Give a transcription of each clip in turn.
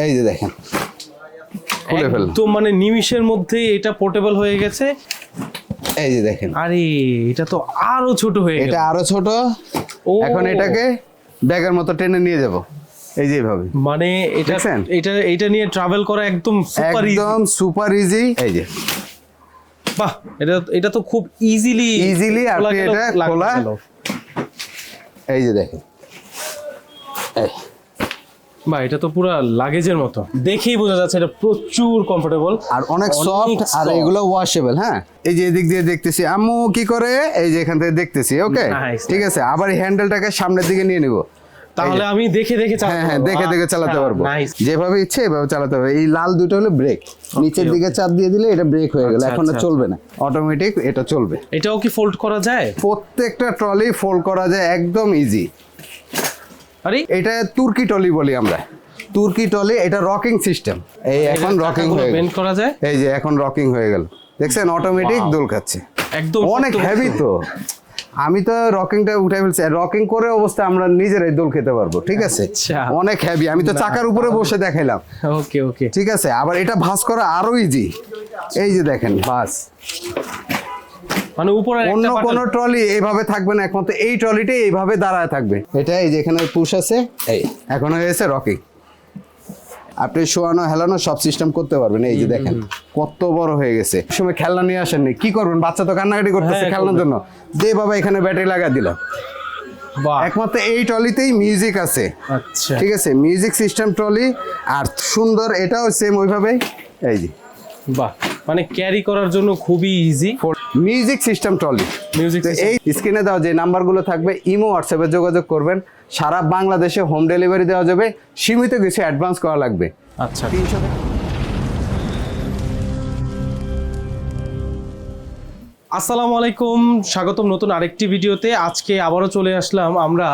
এই যে দেখেন। খুলে ফেল তো মানে নিমিষের মধ্যে এটা পোর্টেবল হয়ে গেছে। এই যে দেখেন। আরে এটা তো আরও ছোট হয়ে গেল। এটা আরও ছোট। ও। এখন এটাকে ব্যাগের মতো টেনে নিয়ে যাব। এই যে এইভাবে। মানে এটা এটা এটা নিয়ে ট্রাভেল করা একদম সুপার ইজি একদম সুপার ইজি এই যে। বাহ এটা এটা তো খুব ইজিলি ইজিলি আপনি এটা খোলা- এই যে দেখেন। এই। বা এটা তো পুরো লাগেজের মতো। দেখেই বোঝা যাচ্ছে এটা প্রচুর কমফোর্টেবল আর অনেক সফট আর এগুলো ওয়াশেবল হ্যাঁ? এই যে এদিক দিয়ে দেখতেছি আম্মু কি করে? এই যে এখান থেকে দেখতেছি ওকে ঠিক আছে আবার হ্যান্ডেলটাকে সামনের দিকে নিয়ে নিব। তাহলে আমি দেখে দেখে চালাতে হ্যাঁ হ্যাঁ দেখে দেখে চালাতে আচ্ছা, পারব। যেভাবে ইচ্ছে এভাবে চালাতে হবে। এই লাল দুটো হলো ব্রেক নিচের দিকে চাপ দিয়ে দিলে এটা ব্রেক হয়ে গেল। আচ্ছা, এখন আর আচ্ছা, চলবে না। অটোমেটিক এটা চলবে। এটাও কি ফোল্ড করা যায়? প্রত্যেকটা ট্রলি ফোল্ড করা যায় একদম ইজি এটা তুর্কি টলি বলি আমরা। তুর্কি টলি এটা রকিং সিস্টেম এই এখন রকিং হয়ে গেল। বেন্ড করা যায়। এই যে এখন রকিং হয়ে গেল। দেখছেন অটোমেটিক. দোল খাচ্ছে। একদম অনেক হেভি তো। আমি তো রকিংটা উঠে ফেলছি। রকিং করে অবস্থা আমরা নিজেরাই দোল খেতে পারব ঠিক আছে? আচ্ছা। অনেক হেভি আমি তো চাকার উপরে বসে দেখাইলাম। ওকে ওকে ঠিক আছে? আবার এটা ভাঁজ করা আরও ইজি এই যে দেখেন ভাঁজ। মানে উপরে অন্য কোন ট্রলি এইভাবে থাকবে না একমাত্র এই ট্রলিটাই এইভাবে দাঁড়ায় থাকবে। এটা এই যে এখানে পুশ আছে এই এখন হয়েছে রকিং আপনি শোয়ানো হেলানো সব সিস্টেম করতে পারবেন এই যে দেখেন কত বড় হয়ে গেছে। সময় খেলনা নিয়ে আসেননি কি করবেন? বাচ্চা তো কান্নাকাটি করতেছে হ্যাঁ, খেলনার জন্য। দে বাবা এখানে ব্যাটারি লাগা বাহ। একমাত্র এই ট্রলিতেই মিউজিক আছে। আচ্ছা। ঠিক আছে মিউজিক সিস্টেম ট্রলি আর সুন্দর এটাও সেম ওইভাবেই এই যে। বাহ মানে ক্যারি করার জন্য খুবই easy music system trolley music এই স্ক্রিনে দেওয়া যে নাম্বারগুলো থাকবে ইমো হোয়াটসঅ্যাপে যোগাযোগ করবেন। সারা বাংলাদেশে হোম ডেলিভারি দেওয়া যাবে। সীমিত কিছু অ্যাডভান্স করা লাগবে। আচ্ছা। তিনশো আসসালামু আলাইকুম স্বাগতম নতুন আরেকটি ভিডিওতে। আজকে আবারও চলে আসলাম আমরা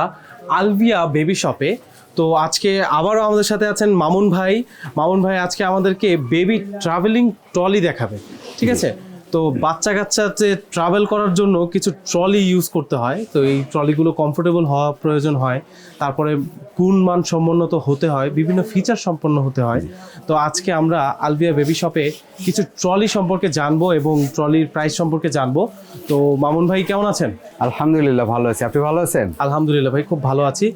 আলভিয়া বেবি শপে তো আজকে আবারও আমাদের সাথে আছেন মামুন ভাই। মামুন ভাই আজকে আমাদেরকে বেবি ট্রাভেলিং ট্রলি দেখাবে। ঠিক আছে? তো বাচ্চা কাচ্চাতে ট্রাভেল করার জন্য কিছু ট্রলি ইউজ করতে হয়। তো এই ট্রলিগুলো কমফোর্টেবল হওয়া প্রয়োজন হয়। তারপরে গুণমান সমুন্নত হতে হয়। বিভিন্ন ফিচার সম্পন্ন হতে হয়। তো আজকে আমরা আলভিয়া বেবি শপে কিছু ট্রলি সম্পর্কে জানব এবং ট্রলির প্রাইস সম্পর্কে জানব। তো মামুন ভাই কেমন আছেন? আলহামদুলিল্লাহ ভালো আছি। আপনি ভালো আছেন? আলহামদুলিল্লাহ ভাই খুব ভালো আছি।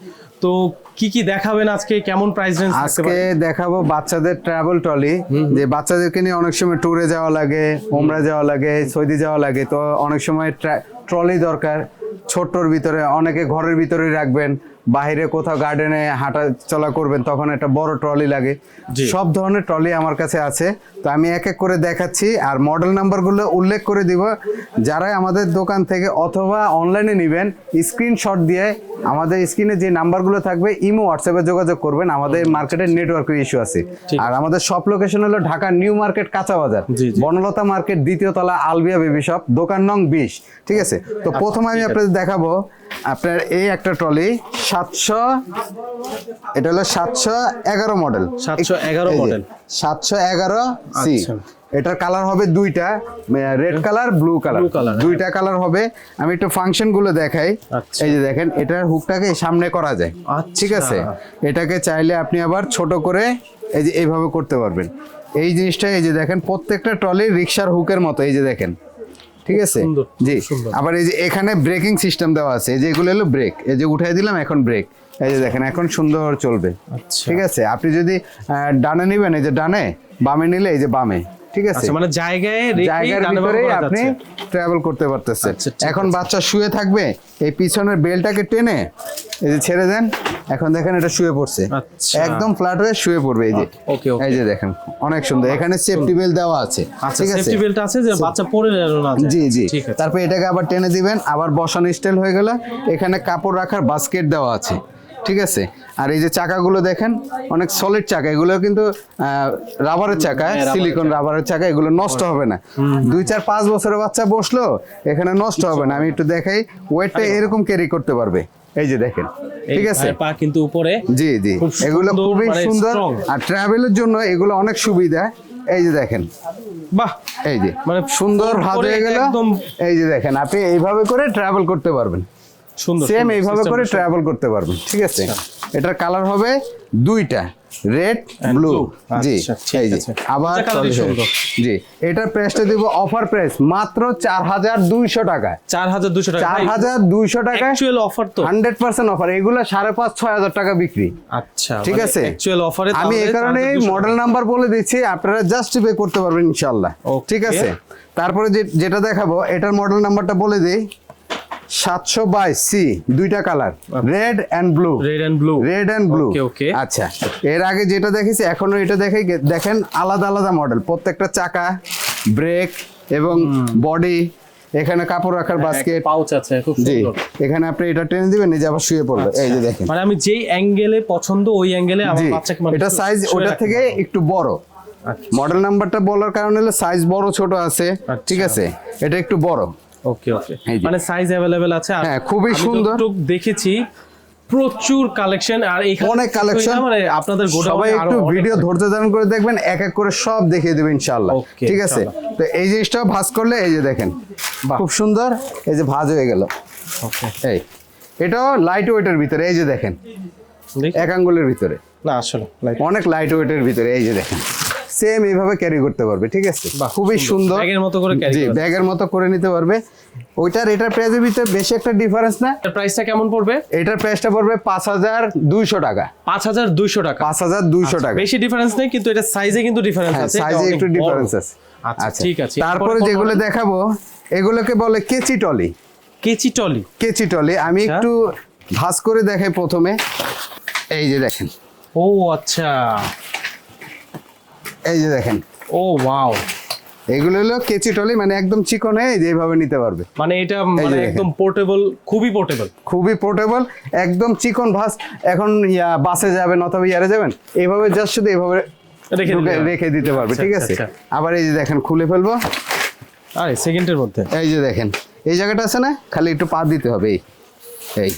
তো কি কি দেখাবেন আজকে? কেমন প্রাইস রেঞ্জ আজকে দেখাবো বাচ্চাদের ট্রাভেল ট্রলি যে বাচ্চাদেরকে নিয়ে অনেক সময় ট্যুরে যাওয়া লাগে ওমরা যাওয়া লাগে সৌদি যাওয়া লাগে। তো অনেক সময় ট্রলি দরকার। ছোট্টর ভিতরে অনেকে ঘরের ভিতরে রাখবেন বাইরে কোথাও গার্ডেনে হাঁটা চলা করবেন তখন একটা বড় ট্রলি লাগে। সব ধরনের ট্রলি আমার কাছে আছে। তো আমি এক এক করে দেখাচ্ছি আর মডেল নাম্বারগুলো উল্লেখ করে দিব। যারা আমাদের দোকান থেকে অথবা অনলাইনে নেবেন স্ক্রিনশট দিয়ে আমাদের স্ক্রিনে যে নাম্বারগুলো থাকবে ইমো হোয়াটসঅ্যাপে যোগাযোগ করবেন। আমাদের মার্কেটের নেটওয়ার্কের ইস্যু আছে। আর আমাদের সব লোকেশন হলো ঢাকা নিউ মার্কেট কাঁচা বাজার। বনলতা মার্কেট দ্বিতীয় তলা আলবিয়া বেবি শপ দোকান নং বিশ। ঠিক আছে? তো প্রথমে আমি আপনাদের দেখাবো আপনার এই একটা ট্রলি সাতশো এটা হলো সাতশো এগারো মডেল সাতশো এগারো মডেল সাতশো এগারো সি আচ্ছা। এটার কালার হবে দুইটা রেড কালার ব্লু কালার হ্যাঁ। দুইটা কালার হবে আমি একটু ফাংশনগুলো দেখাই আচ্ছা। এই যে দেখেন এটার হুকটাকে সামনে করা যায় আচ্ছা। ঠিক আছে এটাকে চাইলে আপনি আবার ছোট করে এই যে এইভাবে করতে পারবেন এই জিনিসটা এই যে দেখেন প্রত্যেকটা ট্রলি রিক্সার হুকের মতো এই যে দেখেন ঠিক আছে জি আবার এই যে এখানে ব্রেকিং সিস্টেম দেওয়া আছে এই যে এগুলো হলো ব্রেক এই যে উঠাই দিলাম এখন ব্রেক এই যে দেখেন এখন সুন্দর চলবে আচ্ছা। ঠিক আছে আপনি যদি ডানে নেবেন এই যে ডানে বামে নিলে এই যে বামে ঠিক আছে? আচ্ছা মানে জায়গায় জায়গার করা আপনি ট্রাভেল করতে পারতেছেন। আচ্ছা, এখন বাচ্চা শুয়ে থাকবে এই পিছনের বেলটাকে টেনে এই যে ছেড়ে দেন এখন দেখেন এটা শুয়ে পড়ছে। আচ্ছা। একদম ফ্ল্যাট হয়ে শুয়ে পড়বে এই যে। এই যে দেখেন অনেক সুন্দর। এখানে সেফটি বেল দেওয়া আছে ঠিক আছে? সেফটি বেল্ট আছে যে বাচ্চা পড়ে যেন না জি জি। তারপর এটাকে আবার টেনে দিবেন আবার বসানো স্টাইল হয়ে গেল এখানে কাপড় রাখার বাস্কেট দেওয়া আছে। ঠিক আছে? আর এই যে চাকাগুলো দেখেন অনেক সলিড চাকা। এগুলো কিন্তু রাবারের চাকা হ্যাঁ, সিলিকন রাবারের চাকা। এগুলো নষ্ট হবে না। দুই চার পাঁচ বছরের বাচ্চা বসল এখানে নষ্ট হবে না। আমি একটু দেখাই ওয়েটটা এরকম ক্যারি করতে পারবে। এই যে দেখেন ঠিক আছে? পা কিন্তু উপরে জি জি। এগুলো খুবই মানে সুন্দর। আর ট্রাভেলের জন্য এগুলো অনেক সুবিধা। এই যে দেখেন। বাহ! এই যে মানে সুন্দর ভাজ হয়ে গেল। একদম এই যে দেখেন আপনি এইভাবে করে ট্রাভেল করতে পারবেন। সুন্দর সেম এইভাবে করে। ট্রাভেল করতে পারবেন ঠিক আছে? এটার কালার হবে দুইটা রেড ব্লু জি আচ্ছা, এই যে আবার। জি এটার প্রাইসটা দিব অফার প্রাইস মাত্র চার হাজার দুইশো টাকা চার হাজার দুশো টাকা। চার হাজার দুইশো টাকা অ্যাকচুয়াল অফার তো। হান্ড্রেড পার্সেন্ট অফার এগুলো সাড়ে পাঁচ ছয় হাজার টাকা বিক্রি। আচ্ছা ঠিক আছে? অ্যাকচুয়াল অফারে আমি এই কারণে মডেল নাম্বার বলে দিচ্ছি আপনারা জাস্ট পে করতে পারবেন ইনশাল্লাহ ঠিক আছে? তারপরে যেটা দেখাবো এটার মডেল নাম্বারটা বলে দিই। সাতশো বাইশ সি দুইটা colour red and blue red and blue red and blue okay. আচ্ছা এর আগে যেটা দেখেছি এখনও এটা দেখে দেখেন আলাদা আলাদা মডেল প্রত্যেকটা চাকা ব্রেক এবং বডি এখানে কাপড় রাখার বাস্কেট পাউচ আছে খুব সুন্দর। এখানে আপনি এটা টেনে দিবেন নিজে আবার শুয়ে পড়বে। এই যে দেখেন। মানে আমি যেই অ্যাঙ্গেলে পছন্দ ওই অ্যাঙ্গেলে আমার বাচ্চাকে এটা সাইজ ওটা থেকে একটু বড়। আচ্ছা। মডেল নাম্বারটা বলার কারণে হলো সাইজ বড় ছোট আছে। ঠিক আছে? এটা একটু বড়। ওকে ওকে। মানে সাইজ অ্যাভেলেবেল আছে। হ্যাঁ, খুবই সুন্দর। দেখেছি প্রচুর কালেকশন আর এখানে অনেক collection। মানে আপনাদের সবাই একটু ভিডিও ধৈর্য ধারণ করে দেখবেন এক এক করে সব দেখিয়ে দেবেন ইনশাআল্লাহ। ঠিক আছে? তো এই জিনিসটাও ভাঁজ করলে এই যে দেখেন। খুব সুন্দর এই যে ভাঁজ হয়ে গেল। ওকে। এই এটাও লাইট ওয়েটের ভিতরে এই যে দেখেন এক আঙ্গুলের ভিতরে। না আসলে অনেক লাইট ওয়েটের ভিতরে এই যে দেখেন। সেম এইভাবে ক্যারি করতে পারবে ঠিক আছে? বাহ, খুবই সুন্দর। ব্যাগের মতো করে carry জি ব্যাগের মতো করে নিতে পারবে। ওইটার এটার প্রাইসের ভিতরে বেশি একটা ডিফারেন্স না। এটার প্রাইসটা কেমন পড়বে? এটার প্রাইসটা পড়বে পাঁচ হাজার দুইশো টাকা। পাঁচ হাজার দুইশো টাকা। পাঁচ হাজার দুইশো টাকা। বেশি ডিফারেন্স নেই কিন্তু এটা সাইজে কিন্তু ডিফারেন্স হ্যাঁ আছে। সাইজে একটু ডিফারেন্স আছে। আচ্ছা ঠিক আছে। তারপরে যেগুলো দেখাবো এগুলোকে বলে কেচি টলি। কেচি টলি। কেচি টলি। আমি আচ্ছা। একটু ভাঁজ করে দেখাই প্রথমে। এই যে দেখেন। ও আচ্ছা। এই যে দেখেন। ও ওয়াও এগুলো হলো কেচি টলি মানে একদম চিকন এই যে এইভাবে নিতে পারবে। মানে এটা মানে একদম পোর্টেবল খুবই পোর্টেবল খুবই পোর্টেবল একদম চিকন ভাস। এখন বাসে যাবেন অথবা ইয়ারে যাবেন এইভাবে জাস্ট শুধু এইভাবে রেখে দিতে পারবে আচ্ছা, ঠিক আচ্ছা, আছে? আচ্ছা। আবার এই যে দেখেন খুলে ফেলব। আরে সেকেন্ডের মধ্যে। এই যে দেখেন এই জায়গাটা আছে না? খালি একটু পা দিতে হবে এই এই।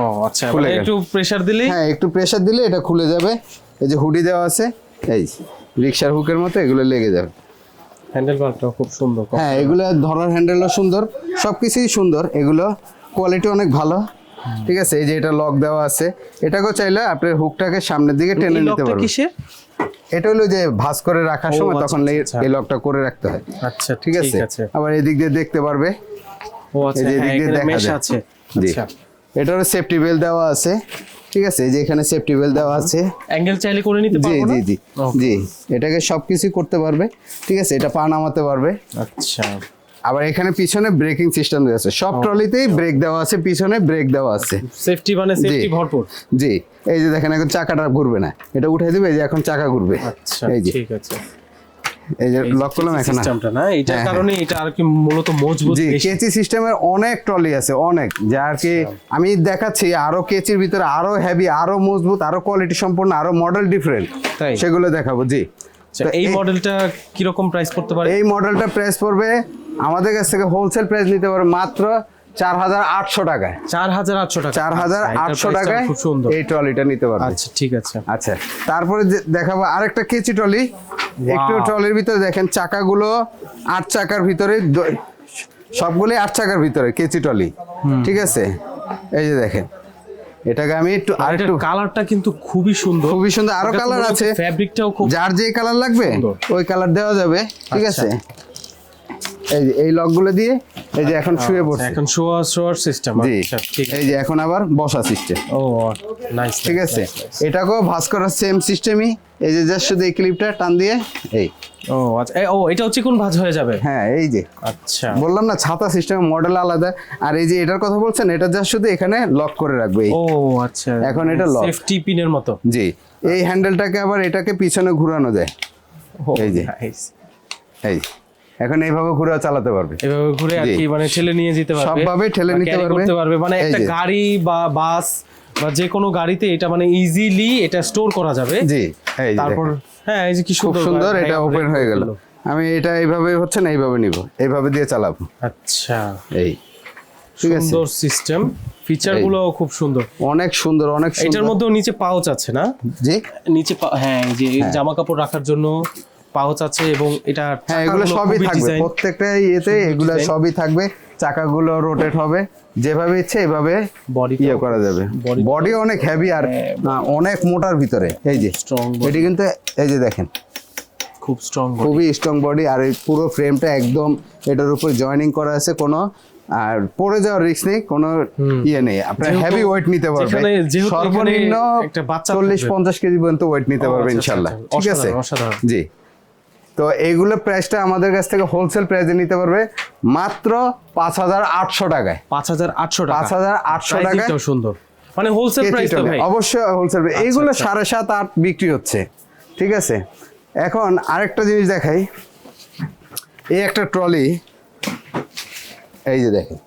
ও আচ্ছা মানে একটু প্রেসার দিলেই হ্যাঁ একটু প্রেসার দিলে এটা খুলে যাবে। এই যে হুডি দেওয়া আছে এই। রিক্সার হুকের মতো এগুলো লেগে যাবে। হ্যান্ডেল বারটা খুব সুন্দর হ্যাঁ এগুলো ধরার হ্যান্ডেলও সুন্দর সব কিছুই সুন্দর এগুলো কোয়ালিটি অনেক ভালো। ঠিক আছে এই যে এটা লক দেওয়া আছে এটাকেও চাইলে আপনার হুকটাকে সামনের দিকে টেনে নিতে লকটা পারবেন। এটা হলো যে ভাঁজ করে রাখার সময় আচ্ছা, তখন এই- আচ্ছা। লকটা করে রাখতে হয়। আচ্ছা ঠিক আছে? আবার এদিক দিয়ে দেখতে পারবে। ও আচ্ছা এই যে হ্যাঁ এদিক দিয়ে দেখা আছে। আচ্ছা। এটারও সেফটি বেল্ট দেওয়া আছে। ঠিক আছে যে এখানে সেফটি বেল্ট দেওয়া আছে। অ্যাঙ্গেল চাইলে করে নিতে পারব জি জি জি এটাকে সবকিছু করতে পারবে। ঠিক আছে এটা পা নামাতে পারবে। আচ্ছা। আবার এখানে পিছনে ব্রেকিং সিস্টেম দেওয়া আছে। সব ট্রলিতেই ব্রেক দেওয়া আছে পিছনে ব্রেক দেওয়া আছে। সেফটি মানে সেফটি ভরপুর। জি এই যে দেখেন এখন চাকাটা ঘুরবে না। এটা উঠে দিবে এই যে এখন চাকা ঘুরবে। আচ্ছা এই যে। ঠিক আছে। এই যে লক করলাম এখন। সিস্টেমটা না? এটার হ্যাঁ, হ্যাঁ। কারণে এটা আর কি মূলত মজবুত জি কেচি সিস্টেমের অনেক ট্রলি আছে অনেক। যা আর কি আমি দেখাচ্ছি আরও কেচির ভিতরে আরও হেভি আরও মজবুত আরও কোয়ালিটি সম্পূর্ণ আরও মডেল ডিফারেন্ট তাই? সেগুলো দেখাবো জি। আচ্ছা, এই মডেলটা কীরকম প্রাইস পড়তে পারে? এই মডেলটা প্রাইস পড়বে আমাদের কাছ থেকে হোলসেল প্রাইস নিতে পারবে মাত্র চার হাজার আটশো টাকায়। চার হাজার আটশো টাকা। চার হাজার আচ্ছা, আটশো টাকায় খুব সুন্দর। এই ট্রলিটা নিতে পারবে। আচ্ছা ঠিক আছে। আচ্ছা তারপরে দেখাবো আরেকটা কেচি ট্রলি একটু ট্রলির ভিতরে দেখেন চাকাগুলো আট চাকার ভিতরে সবগুলি সবগুলোই আট চাকার ভিতরে কেচি ট্রলি। ঠিক আছে? এই যে দেখেন এটাকে আমি একটু আর একটু কালারটা কিন্তু খুবই সুন্দর। খুবই সুন্দর। আরও কালার আছে। ফ্যাব্রিকটাও খুব যার যে কালার লাগবে ওই কালার দেওয়া যাবে। ঠিক আচ্ছা। আছে? এই যে এই লকগুলো দিয়ে এই যে এখন শুয়ে পড়ছে। এখন শোয়া শোয়ার সিস্টেম আচ্ছা ঠিক এই যে এখন আবার বসা সিস্টেম ও নাইস ঠিক আছে? এটাকেও ভাস করার সেম সিস্টেমই এই যে জাস্ট শুধু এই ক্লিপটা টান দিয়ে এই। ও আচ্ছা ও এটা হচ্ছে কোন ভাঁজ হয়ে যাবে? হ্যাঁ এই যে। আচ্ছা। বললাম না ছাতা সিস্টেম মডেল আলাদা। আর এই যে এটার কথা বলছেন এটা জাস্ট শুধু এখানে লক করে রাখবে এই। ও আচ্ছা এখন এটা lock। সেফটি পিনের মতো। জি। এই হ্যান্ডেলটাকে আবার এটাকে পিছনে ঘোরানো যায়। এই যে। এই এখন এইভাবে ঘুরে চালাতে পারবে। এভাবে ঘুরে আর কি মানে ঠেলে নিয়ে যেতে পারবে। সবভাবে ঠেলে বা নিতে পারবে। করতে পারবে। মানে একটা গাড়ি বা বাস বা যে কোনো গাড়িতে এটা মানে ইজিলি এটা স্টোর করা যাবে। জি তারপর হ্যাঁ এই যে কি খুব সুন্দর সুন্দর এটা ওপেন হয়ে গেল। আমি এটা এইভাবে হচ্ছে না এইভাবে নিব। এইভাবে দিয়ে চালাবো। আচ্ছা। এই। সুন্দর সিস্টেম ফিচারগুলো খুব সুন্দর। অনেক সুন্দর অনেক এটার সুন্দর। মধ্যেও নিচে পাউচ আছে না? জি। নিচে হ্যাঁ এই যে জামা কাপড় রাখার জন্য পাউচ আছে এবং এটা হ্যাঁ এগুলো সবই থাকবে। প্রত্যেকটা ইয়েতে এগুলো সবই থাকবে। চাকাগুলো রোটেট হবে। যেভাবে ইচ্ছে এভাবে Body ইয়ে করা যাবে। বডি অনেক হেভি আর অনেক মোটার ভিতরে। এই যে স্ট্রং এটি কিন্তু এই যে দেখেন। খুব স্ট্রং খুবই স্ট্রং বডি আর এই পুরো ফ্রেমটা একদম এটার উপর জয়েনিং করা আছে কোনো আর পড়ে যাওয়ার রিস্ক নেই কোনো ইয়ে নেই। আপনার হেভি ওয়েট নিতে পারবে সর্বনিম্ন একটা বাচ্চা চল্লিশ পঞ্চাশ কেজি পর্যন্ত ওয়েট নিতে পারবে আচ্ছা, ইনশাল্লাহ আচ্ছা, ঠিক আছে। জি। তো এইগুলো প্রাইসটা আমাদের কাছ থেকে হোলসেল প্রাইসে নিতে পারবে মাত্র পাঁচ হাজার আটশো টাকায়। পাঁচ হাজার আটশো পাঁচ হাজার আটশো টাকায় সুন্দর। মানে হোলসেল প্রাইস তো ভাই। অবশ্যই হোলসেল এইগুলো আচ্ছা। সাড়ে সাত আট বিক্রি হচ্ছে। ঠিক আছে? এখন আরেকটা জিনিস দেখাই। এই একটা ট্রলি এই যে দেখেন।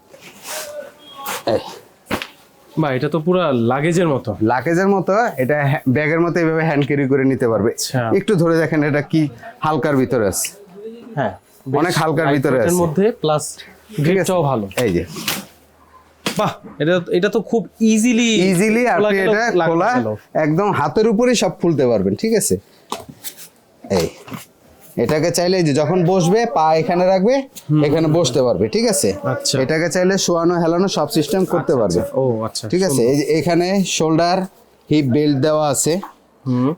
এই। বা এটা তো পুরো লাগেজের মতো। লাকেজের মতো এটা ব্যাগের মতো এইভাবে হ্যান্ড ক্যারি করে নিতে পারবে। আচ্ছা। একটু ধরে দেখেন এটা কি হালকার ভিতরে আছে। হ্যাঁ অনেক হালকার ভিতরে এর আছে। মধ্যে প্লাস গ্রেডটাও ভালো। এই যে। বাহ এটা এটা তো খুব ইজিলি ইজিলি আপনি এটা খোলা একদম হাতের উপরেই সব খুলতে পারবেন ঠিক আছে? এই। এটাকে চাইলে যে যখন বসবে পা এখানে রাখবে এখানে বসতে পারবে ঠিক আছে? আচ্ছা। এটাকে চাইলে শোয়ানো হেলানো সব সিস্টেম করতে পারবে। ও আচ্ছা ঠিক আছে? এই এখানে শোল্ডার হিপ বেল্ট দেওয়া আছে।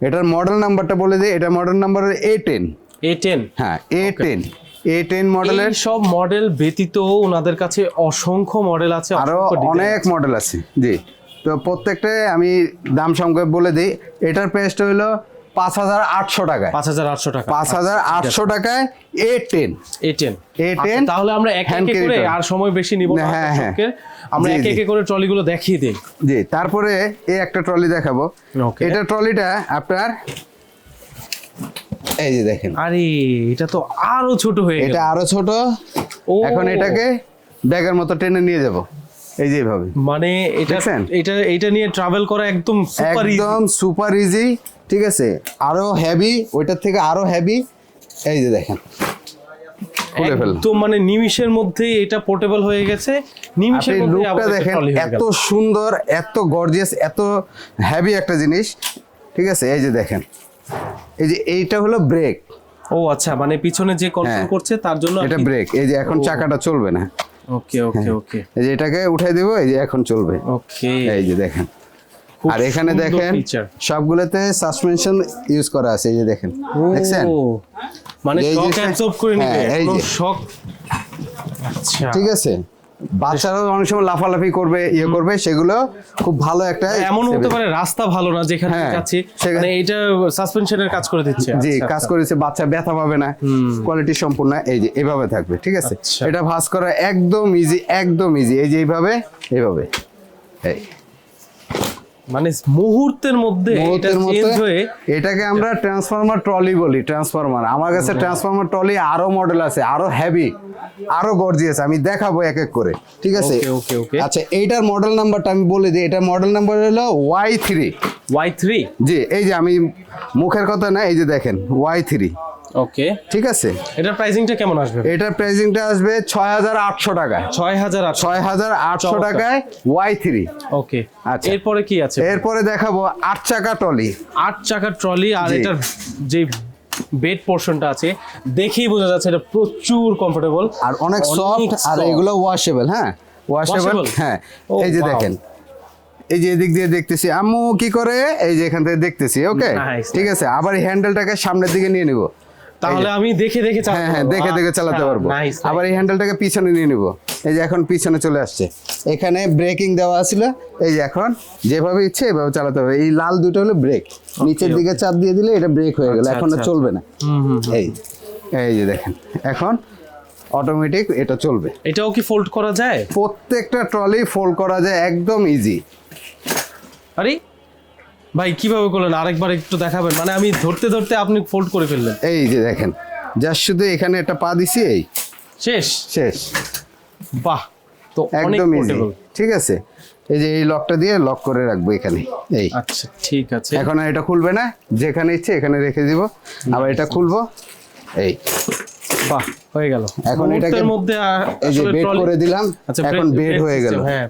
এটার মডেল নাম্বারটা বলে দিই এটা model number A ten A ten হ্যাঁ এ টেন এ টেন মডেলের সব মডেল ব্যতীত ওনাদের কাছে অসংখ্য মডেল আছে আরও অনেক মডেল আছে জি। তো প্রত্যেকটায় আমি দাম সংক্ষেপ বলে দিই। এটার প্রাইসটা হলো পাঁচ হাজার আটশো টাকায়। পাঁচ হাজার আটশো টাকা। পাঁচ হাজার আটশো টাকায় A ten A ten A10 তাহলে আমরা একে hand করে আর সময় বেশি নিব হ্যাঁ, হ্যাঁ। আমরা জি, একে একে করে ট্রলিগুলো দেখিয়ে দিই। জি তারপরে এই একটা ট্রলি দেখাবো। এটা ট্রলিটা আপনার এই যে দেখেন। আরে এটা তো আরও ছোট হয়ে গেল। এটা আরও ছোট। এখন এটাকে ব্যাগের মতো টেনে নিয়ে যাব। এই যে এইভাবে। মানে এটা এটা এটা নিয়ে ট্রাভেল করা একদম সুপার একদম সুপার ইজি ঠিক আছে? আরও হেভি ওইটার থেকে আরও হেভি এই যে দেখেন। একদম মানে নিমিষের মধ্যে এটা পোর্টেবল হয়ে গেছে। নিমিষের মধ্যে দেখেন এত সুন্দর এত গর্জিয়াস এত হেভি একটা জিনিস। ঠিক আছে? এই যে দেখেন। এই যে এইটা হলো ব্রেক ও আচ্ছা মানে পিছনে যে কন্ট্রোল হ্যাঁ। করছে তার জন্য এটা ব্রেক এই যে এখন চাকাটা চলবে না। ওকে ওকে ওকে এই যে এটাকে উঠাই দেবো এই যে এখন চলবে। ওকে এই যে দেখেন। আর এখানে দেখেন সবগুলোতে সাসপেনশন ইউজ করা আছে এই যে দেখেন। দেখছেন? মানে এই শক অ্যাবজর্ব করে নিবে হ্যাঁ, এই যে। শক আচ্ছা। ঠিক আছে? বাচ্চারাও অনেক সময় লাফালাফি করবে ইয়ে করবে সেগুলো খুব ভালো একটা এমন হতে পারে রাস্তা ভালো না যেখানে হ্যাঁ, যাচ্ছি সেখানে- মানে এটা সাসপেনশনের কাজ করে দিচ্ছে। জি আচ্ছা, কাজ আচ্ছা। করেছে বাচ্চা ব্যথা পাবে না কোয়ালিটি সম্পূর্ণ এই যে এভাবে থাকবে ঠিক আছে? আচ্ছা। এটা ভাঁজ করা একদম ইজি একদম ইজি এই যে এইভাবে এইভাবে এই। মানে মুহূর্তের মধ্যে মুহূর্তের মধ্যে এটাকে আমরা ট্রান্সফরমার ট্রলি বলি ট্রান্সফরমার আমার কাছে ট্রান্সফরমার ট্রলি আরও মডেল আছে আরও হেভি আরও গর্জিয়াস আমি দেখাবো এক এক করে ঠিক আছে. আচ্ছা এইটার মডেল নাম্বারটা আমি বলে দিই এটার মডেল নাম্বার হলো Y three Y three G এই যে আমি মুখের কথা না এই যে দেখেন ওয়াই থ্রি ওকে। ঠিক আছে। এটার প্রাইসিংটা কেমন আসবে? এটার প্রাইসিংটা আসবে ছয় হাজার আটশো টাকা ছয় হাজার আটশো। ছয় হাজার আটশো চমৎকার। টাকায় ওয়াই থ্রি ওকে। আচ্ছা। এরপরে কি আছে? এরপরে দেখাবো আট চাকা ট্রলি। আট চাকার ট্রলি আর এটার যে বেড পোর্শনটা আছে দেখেই বোঝা যাচ্ছে এটা প্রচুর কমফোর্টেবল আর অনেক সফট আর এগুলো ওয়াশেবল হ্যাঁ? ওয়াশেবল হ্যাঁ। এই যে দেখেন। এই যে এদিক দিয়ে দেখতেছি। আম্মু কি করে? এই যে এখান থেকে দেখতেছি ওকে? ঠিক আছে আবার এই হ্যান্ডেলটাকে সামনের দিকে নিয়ে নিব। তাহলে আমি দেখে দেখে হ্যাঁ হ্যাঁ দেখে দেখে চালাতে আচ্ছা, পারব। আবার এই হ্যান্ডেলটাকে পিছনে নিয়ে নিব। এই যে এখন পিছনে চলে আসছে। এখানে ব্রেকিং দেওয়া ছিল এই যে এখন যেভাবে ইচ্ছে এভাবে চালাতে হবে। এই লাল দুটো হলো ব্রেক নিচের দিকে চাপ দিয়ে দিলে এটা ব্রেক হয়ে গেল। আচ্ছা, এখন আর আচ্ছা, চলবে না। হুম, হুম, হুম। এই এই যে দেখেন। এখন অটোমেটিক এটা চলবে। এটাও কি ফোল্ড করা যায়? প্রত্যেকটা ট্রলি ফোল্ড করা যায়। একদম ইজি আরে ভাই কীভাবে করলেন? আরেকবার একটু দেখাবেন। মানে আমি ধরতে ধরতে আপনি ফোল্ড করে ফেললেন। এই যে দেখেন জাস্ট শুধু এখানে একটা পা দিছি এই। শেষ? শেষ। বাহ তো একদম ইজি ঠিক আছে? এই যে এই লকটা দিয়ে লক করে রাখব এখানে এই। আচ্ছা ঠিক আছে। এখন আর এটা খুলবে না যেখানে ইচ্ছে এখানে রেখে দিব। আবার এটা খুলবো এই। বাহ হয়ে গেল। এখন এটাকে- মধ্যে এই যে বেড করে দিলাম আচ্ছা এখন বেড হয়ে গেল। হ্যাঁ।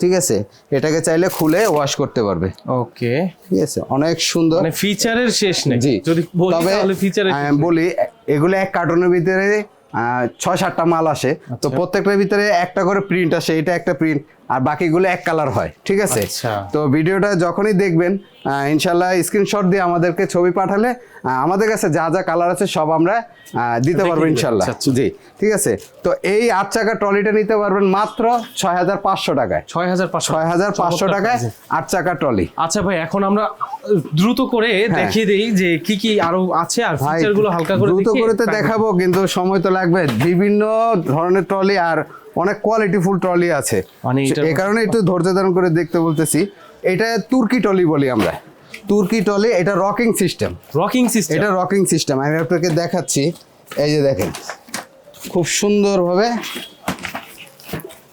ঠিক আছে? এটাকে চাইলে খুলে ওয়াশ করতে পারবে। ওকে। ঠিক আছে? অনেক সুন্দর। মানে ফিচারের শেষ নেই। জি। যদি বলি তবে তাহলে ফিচারের আমি বলি এগুলো এক কার্টনের ভিতরে আহ, ছয় সাতটা মাল আসে। আচ্ছা। তো প্রত্যেকটার ভিতরে একটা করে প্রিন্ট আসে এটা একটা প্রিন্ট আর বাকিগুলো এক কালার হয় ঠিক আছে? আচ্ছা। তো ভিডিওটা যখনই দেখবেন ইনশাল্লাহ স্ক্রিনশট দিয়ে আমাদেরকে ছবি পাঠালে আমাদের কাছে যা যা কালার আছে সব আমরা দিতে পারব ইনশাল্লাহ আচ্ছা, আচ্ছা। জি ঠিক আছে? তো এই আট চাকা ট্রলিটা নিতে পারবেন মাত্র ছয় হাজার পাঁচশো টাকায়। ছয় হাজার ছয় হাজার পাঁচশো টাকায় আট চাকা ট্রলি আচ্ছা ভাই এখন আমরা দ্রুত করে দেখিয়ে দিই যে কি কি আরও আছে আর ভাই ফিচারগুলো হালকা করে দ্রুত করে তো দেখাবো কিন্তু সময় তো লাগবে। বিভিন্ন ধরনের ট্রলি আর অনেক কোয়ালিটি ফুল ট্রলি আছে। মানে এই কারণে একটু ধৈর্য ধারণ করে দেখতে বলতেছি এটা তুর্কি ট্রলি বলি আমরা। তুর্কি ট্রলি এটা রকিং সিস্টেম রকিং সিস্টেম এটা রকিং সিস্টেম আমি আপনাকে দেখাচ্ছি এই যে দেখেন। খুব সুন্দরভাবে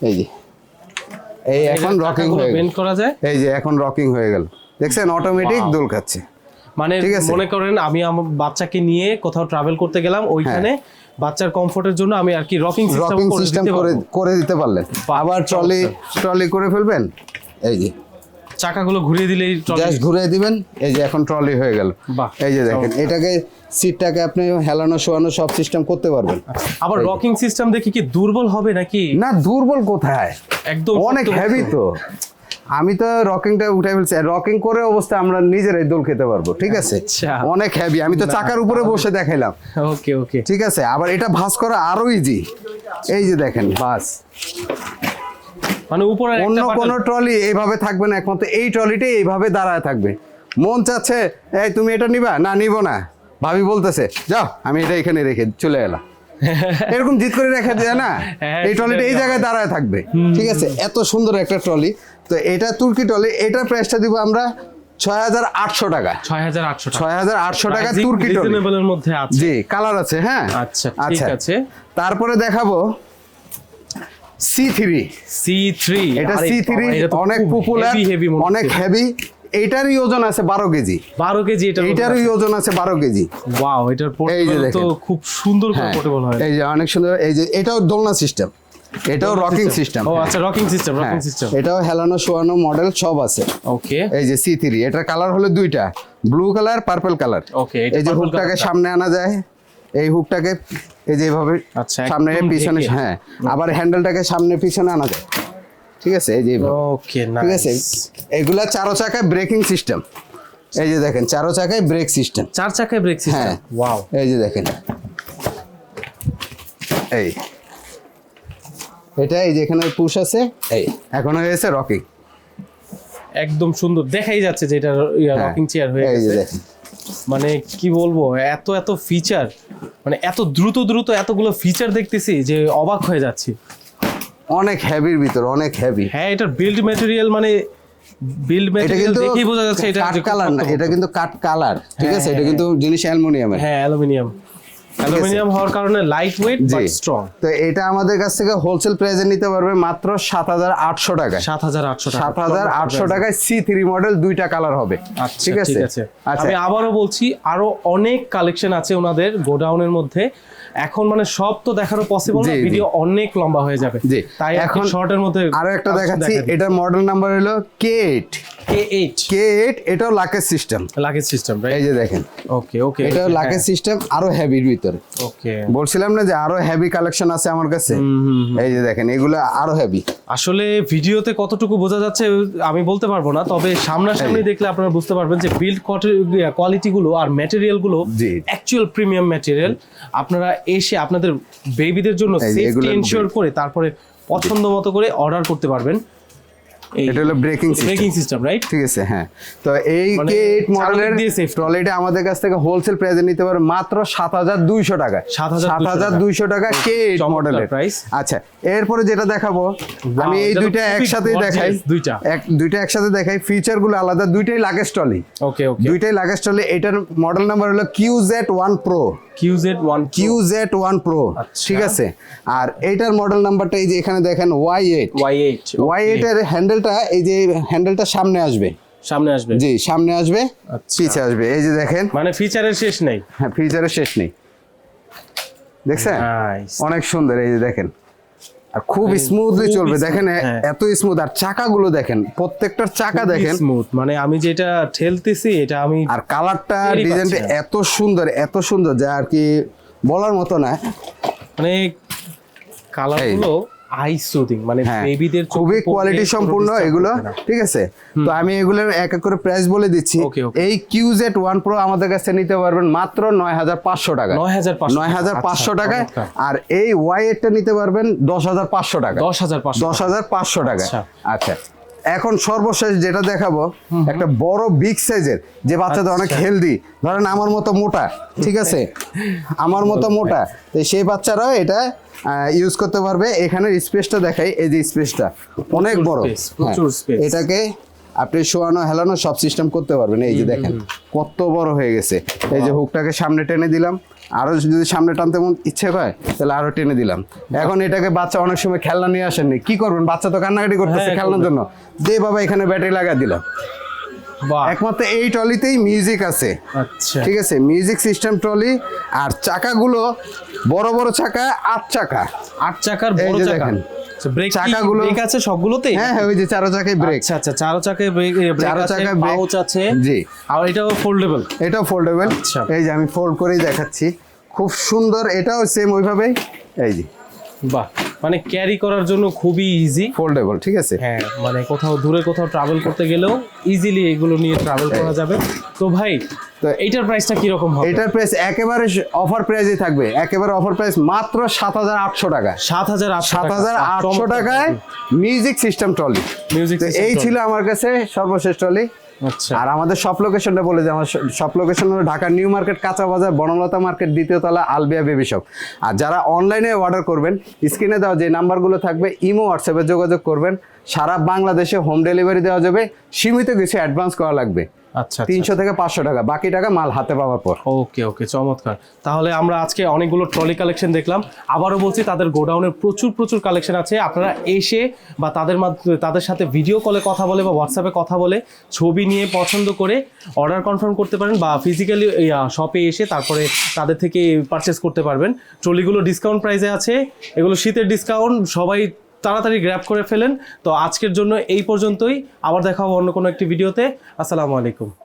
এই যে। এই এখন রকিং হয়ে গেল। করা যায়? এই যে এখন রকিং হয়ে গেল। দেখছেন অটোমেটিক. দোল খাচ্ছে। মানে মনে করেন আমি আমার বাচ্চাকে নিয়ে কোথাও ট্রাভেল করতে গেলাম ওইখানে বাচ্চার কমফোর্টের জন্য আমি আর কি রকিং রকিং সিস্টেম করে করে দিতে পারলেন। আবার ট্রলি ট্রলি করে ফেলবেন? এই যে। চাকাগুলো ঘুরিয়ে দিলেই ট্রলি জাস্ট ঘুরে দিবেন এই যে এখন ট্রলি হয়ে গেল। বাহ, এই যে দেখেন এটাকে সিটটাকে আপনি হেলানো শোয়ানো সব সিস্টেম করতে পারবেন। আবার রকিং সিস্টেম দেখি কি দুর্বল হবে নাকি? না দুর্বল কোথায়? একদম অনেক হেভি তো। আমি তো রকিংটা উঠে ফেলছি। রকিং করে অবস্থা আমরা নিজেরাই দোল খেতে পারব ঠিক আছে? আচ্ছা। অনেক হেভি আমি তো চাকার উপরে বসে দেখাইলাম। ওকে ওকে। ঠিক আছে? আবার এটা ভাঁজ করা আরও ইজি এই যে দেখেন বাস মানে উপরে অন্য কোনো ট্রলি এইভাবে থাকবে না একমাত্র এই ট্রলিটাই এইভাবে দাঁড়ায় থাকবে। মন চাচ্ছে এই তুমি এটা নিবা? না নিব না। ভাবি বলতেছে যাও আমি এটা এখানে রেখে চলে এলাম। এরকম জিত করে রেখে দেয় না? হ্যাঁ, এই ট্রলিটা এই জায়গায় দাঁড়ায় থাকবে ঠিক আছে? এত সুন্দর একটা ট্রলি। তো এটা তুর্কি টলে এটার প্রাইসটা দিব আমরা ছয় হাজার আটশো টাকা। ছয় হাজার আটশো টাকা। ছয় হাজার আটশো টাকা তুর্কি ট্রলি মধ্যে আছে। জি কালার আছে হ্যাঁ? আচ্ছা ঠিক আছে। তারপরে দেখাবো সি থ্রি সি থ্রি এটা সি থ্রি অনেক পপুলার অনেক হেভি এইটারই ওজন আছে বারো কেজি। বারো কেজি এটা এইটারই ওজন আছে বারো কেজি। ওয়াও এটার তো খুব সুন্দর হয়। এই যে অনেক সুন্দর এই যে এটাও দোলনা সিস্টেম এটাও রকিং সিস্টেম ও আচ্ছা রকিং সিস্টেম রকিং সিস্টেম এটাও হেলানো শোয়ানো মডেল সব আছে। ওকে এই যে সি থ্রি এটার কালার হলো দুইটা ব্লু কালার পার্পল কালার এটা এই যে হুকটাকে সামনে আনা যায় এই হুকটাকে এই যে এইভাবে আচ্ছা, সামনে পিছনে হ্যাঁ আবার হ্যান্ডেলটাকে সামনে পিছনে আনা যায়। ঠিক আছে? এই যে। ওকে ঠিক আছে? এগুলা চারো চাকায় ব্রেকিং সিস্টেম এই যে দেখেন চারো চাকায় ব্রেক সিস্টেম চার চাকায় ব্রেক সিস্টেম হ্যাঁ। ওয়াও এই যে দেখেন। এই। এটা এই যে এখানে পুশ আছে এই। এখন হয়েছে রকিং। একদম সুন্দর। দেখাই যাচ্ছে যে এটা রকিং চেয়ার হয়ে হ্যাঁ। এই যে গেছে। দেখেন। মানে কি বলব এত এত ফিচার মানে এত দ্রুত দ্রুত এতগুলো ফিচার দেখতেছি যে অবাক হয়ে যাচ্ছি। অনেক হেভির ভিতর অনেক হেভি হ্যাঁ এটার বিল্ড ম্যাটেরিয়াল মানে বিল্ড ম্যাটেরিয়াল কিন্তু দেখেই বোঝা যাচ্ছে এটা খুব কালার না এটা কিন্তু কাঠ কালার ঠিক হ্যাঁ, আছে? এটা হ্যাঁ, কিন্তু জিনিস অ্যালুমিনিয়ামের। হ্যাঁ অ্যালুমিনিয়াম। অ্যালুমিনিয়াম হওয়ার কারণে লাইট ওয়েট। বাট স্ট্রং তো এটা আমাদের কাছ থেকে হোলসেল প্রাইসে নিতে পারবে মাত্র সাত হাজার আটশো টাকায়। সাত হাজার আটশো টাকা। সাত হাজার আটশো টাকায় সি থ্রি মডেল দুইটা কালার হবে। আচ্ছা ঠিক আছে? আচ্ছা। আমি আবারও বলছি আরও অনেক কালেকশন আছে ওনাদের গোডাউনের মধ্যে। এখন মানে সব তো দেখানো পসিবল না। ভিডিও অনেক লম্বা হয়ে যাবে। তাই এখন শর্টের মধ্যে আরও একটা দেখাচ্ছি এটার মডেল নাম্বার হলো K eight K eight K eight এটাও লাকেজ সিস্টেম সিস্টেম রাইট এই যে দেখেন। ওকে ওকে এটাও লাকেজ সিস্টেম আরও হেভির ভিতরে। ওকে বলছিলাম না যে আরও হেভি কালেকশন আছে আমার কাছে? এই যে দেখেন এগুলো আরও হেভি আসলে ভিডিওতে কতটুকু বোঝা যাচ্ছে আমি বলতে পারব না তবে সামনাসামনি দেখলে আপনারা বুঝতে পারবেন যে বিল্ড কোয়ালিটি গুলো আর ম্যাটেরিয়ালগুলো অ্যাকচুয়াল প্রিমিয়াম ম্যাটেরিয়াল আপনারা এসে আপনাদের বেবিদের জন্য সেফটি এগুলো- এনশিওর করে তারপরে পছন্দ মতো করে অর্ডার করতে পারবেন। এটা হলো braking system braking system right ঠিক আছে হ্যাঁ। তো এই মানে কে এইট মডেলের ট্রলিটা আমাদের কাছ থেকে হোলসেল প্রাইসে নিতে পারে মাত্র সাত হাজার দুইশো টাকা। 7,200 দুইশো টাকা। কে এইট মডেলের price। আচ্ছা এরপরে যেটা দেখাবো আমি এই দুইটা gorgeous, দেখাই। দুইটা। এক দুইটা একসাথে দেখাই ফিচারগুলো আলাদা দুইটাই লাগেজ ট্রলি ওকে ওকে দুইটাই লাগেজ ট্রলি এটার মডেল নাম্বার হলো Q Z one pro QZ one Q Z one pro. ঠিক আছে? আর এইটার মডেল নাম্বারটা এই যে এখানে দেখেন Y eight Y eight Y এইটের হ্যান্ডেলটা এই যে হ্যান্ডেলটা সামনে আসবে। সামনে আসবে। জি সামনে আসবে আচ্ছা। পিছে আসবে। এই যে দেখেন। মানে ফিচারের শেষ নেই। হ্যাঁ ফিচারের শেষ নেই। দেখছেন? অনেক সুন্দর এই যে দেখেন। আর খুব স্মুথলি চলবে। দেখেন হ্যাঁ। এত স্মুথ আর চাকাগুলো দেখেন প্রত্যেকটার চাকা দেখেন। স্মুথ মানে আমি যেটা ঠেলতেছি এটা আমি আর কালারটা ডিজাইনটা এত সুন্দর এত সুন্দর যা আর কি বলার মতো না। মানে কালারগুলো আই সুদিং মানে হ্যাঁ। বেবিদের খুবই কোয়ালিটি সম্পূর্ণ এগুলো ঠিক আছে? তো আমি এগুলোর এক এক করে প্রাইস বলে দিচ্ছি. এই কিউজেড ওয়ান প্রো আমাদের কাছে নিতে পারবেন মাত্র নয় হাজার পাঁচশো টাকা নয় হাজার পাঁচশো নয় হাজার পাঁচশো টাকা টাকায়। আর এই ওয়াই এরটা নিতে পারবেন দশ হাজার পাঁচশো টাকা দশ হাজার দশ হাজার পাঁচশো টাকা আচ্ছা। আচ্ছা এখন সর্বশেষ যেটা দেখাবো একটা বড় বিগ সাইজের যে বাচ্চাদের অনেক আচ্ছা। হেলদি ধরেন আমার মতো মোটা ঠিক আছে? আমার মতো মোটা। তো সেই বাচ্চারাও এটা ইউজ করতে পারবে। এখানে স্পেসটা দেখাই এই যে স্পেসটা অনেক বড়। প্রচুর হ্যাঁ, এটাকে আপনি শোয়ানো হেলানো সব সিস্টেম করতে পারবেন। এই যে দেখেন কত বড় হয়ে গেছে। এই যে হুকটাকে সামনে টেনে দিলাম। আরও যদি সামনে টানতে ইচ্ছে হয় তাহলে আরও টেনে দিলাম। এখন এটাকে বাচ্চা অনেক সময় খেলনা নিয়ে আসেননি। কি করবেন? বাচ্চা তো কান্নাকাটি করতেছে হ্যাঁ, খেলনার জন্য। দে বাবা এখানে ব্যাটারি লাগা দিলাম। বাহ। একমাত্র এই ট্রলিতেই মিউজিক আছে। আচ্ছা। ঠিক আছে মিউজিক সিস্টেম ট্রলি। আর চাকাগুলো বড় বড় চাকা আট চাকা। আট চাকার বড় চাকা। ব্রেক চাকাগুলো- ব্রেক আছে সবগুলোতেই? হ্যাঁ হ্যাঁ ওই যে চারো চাকায় ব্রেক আচ্ছা আচ্ছা চারো চাকায় ব্রেক ব্রেক চারো চাকায় পাউচ আছে। জি। আর এটাও ফোল্ডেবল এটাও ফোল্ডেবল আচ্ছা। এই যে আমি ফোল্ড করেই দেখাচ্ছি। খুব সুন্দর এটাও সেম ওইভাবেই। এই যে। বাহ। মানে ক্যারি করার জন্য খুবই ইজি ফোল্ডেবল ঠিক আছে? হ্যাঁ মানে কোথাও দূরে কোথাও ট্রাভেল করতে গেলেও ইজিলি এগুলো নিয়ে ট্রাভেল করা যাবে। তো ভাই তো এইটার প্রাইসটা কি রকম হবে? এটার প্রাইস একেবারে অফার প্রাইসে থাকবে। একেবারে অফার প্রাইস মাত্র সাত হাজার আটশো টাকা। সাত হাজার সাত হাজার আটশো টাকায় মিউজিক সিস্টেম ট্রলি মিউজিক এই ছিল আমার কাছে সর্বশেষ ট্রলি আর আমাদের সব লোকেশনটা বলে যে আমার সব লোকেশন হলো ঢাকা নিউ মার্কেট কাঁচা বাজার বনলতা মার্কেট দ্বিতীয় তলা, আলবিয়া বেবি শপ আর যারা অনলাইনে অর্ডার করবেন স্ক্রিনে দেওয়া যে নাম্বারগুলো থাকবে, ইমো হোয়াটসঅ্যাপে যোগাযোগ করবেন, সারা বাংলাদেশে হোম ডেলিভারি দেওয়া যাবে, সীমিত কিছু অ্যাডভান্স করা লাগবে। আচ্ছা তিনশো থেকে পাঁচশো টাকা বাকি টাকা মাল হাতে পাওয়ার পর। ওকে ওকে চমৎকার। তাহলে আমরা আজকে অনেকগুলো ট্রলি কালেকশন দেখলাম। আবারও বলছি তাদের গোডাউনের প্রচুর প্রচুর কালেকশন আছে। আপনারা এসে বা তাদের মাধ্যমে তাদের সাথে ভিডিও কলে কথা বলে বা হোয়াটসঅ্যাপে কথা বলে ছবি নিয়ে পছন্দ করে অর্ডার কনফার্ম করতে পারেন বা ফিজিক্যালি শপে এসে তারপরে তাদের থেকে পারচেস করতে পারবেন। ট্রলিগুলো ডিসকাউন্ট প্রাইসে আছে। এগুলো শীতের ডিসকাউন্ট সবাই তাড়াতাড়ি গ্র্যাব করে ফেলেন। তো আজকের জন্য এই পর্যন্তই। আবার দেখা হবে অন্য কোনো একটি ভিডিওতে আসসালামু আলাইকুম।